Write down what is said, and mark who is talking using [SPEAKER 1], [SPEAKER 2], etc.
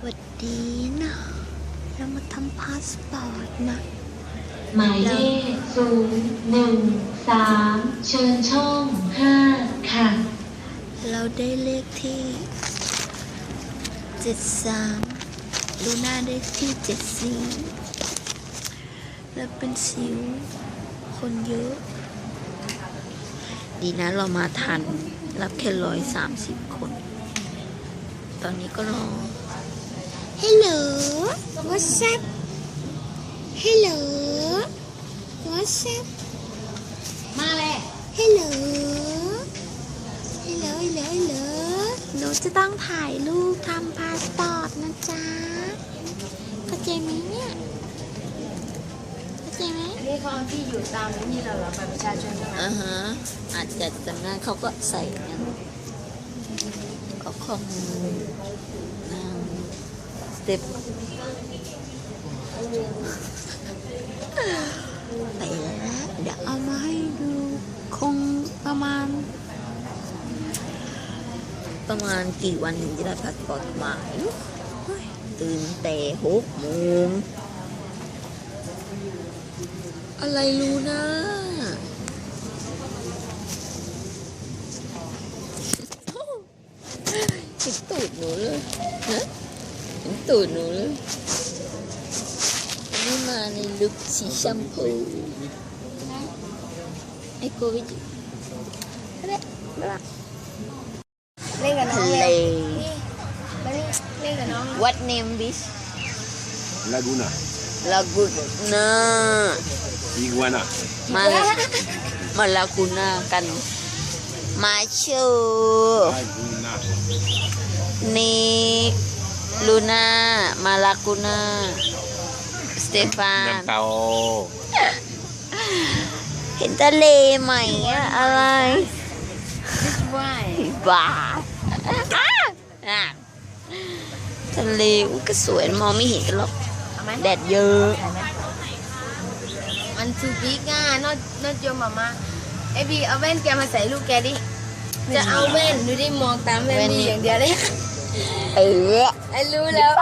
[SPEAKER 1] สวัสดีนะเรามาทำพาสปอร์ตนะ
[SPEAKER 2] หมายเลขศูนย์หนึ่งสามเชิญช่องห้าค่ะ
[SPEAKER 1] เราได้เลขที่เจ็ดสามลูน่าได้ที่เจ็ดสี่แล้วเป็นสิว คนเยอะ ดีนะเรามาทัน รับแค่ร้อยสามสิบคน ตอนนี้ก็รอ Hello what's up Hello what's up
[SPEAKER 3] มาเลย
[SPEAKER 1] Hello Hello Hello Hello หนูจะต้องถ่ายรูปทำพาสปอร์ตนะจ๊ะเข้าใจไหมเนี่ยเข้าใจไหม
[SPEAKER 3] อันนี้เขาเอาที่อยู่ตามนี่เราเหรอบัตรประชาชนใช่ไหม
[SPEAKER 1] อ่าฮะอาจจะจำได้เขาก็ใส่งั้นก็คงนั่งส เต็ปไปแล้วเดี๋ยวเอามาให้ดูคงประมาณ ประมาณกี่วันถึงจะได้พาสปอร์ตมาตื่นแต่หกโมงอะไรรู้นะเห็นตูดตูดหนูเลยนะ
[SPEAKER 3] ง
[SPEAKER 1] เล
[SPEAKER 3] เลยนี่มานี่เล่นกับน้อง
[SPEAKER 1] What name this
[SPEAKER 4] Laguna,
[SPEAKER 1] Laguna
[SPEAKER 4] Iguana,
[SPEAKER 1] มามาลากูน่ากันมาโช
[SPEAKER 4] Laguna,
[SPEAKER 1] นิก ลูน่า มาลากูน่า สเตฟาน
[SPEAKER 4] Tao,
[SPEAKER 1] เห็นทะเลไหมอะอะไร
[SPEAKER 3] ว่าย
[SPEAKER 1] บ้าอะอะทะเลอุ๊ยก็สวยมองไม่เห็นกันหรอก
[SPEAKER 3] เอาไหม
[SPEAKER 1] แดดเยอะ
[SPEAKER 3] ถ่ายไหมมันซูบิกอะนอดนอดโยมมามาไอบีเอาแว่นแกมาใส่ลูกแกดิ จะเอาแว่นดูดิมองตามแว่น
[SPEAKER 1] แว่น
[SPEAKER 3] บี
[SPEAKER 1] นี่
[SPEAKER 3] อย่างเดียวเลย
[SPEAKER 1] เออ
[SPEAKER 3] ไอรู้แล้ว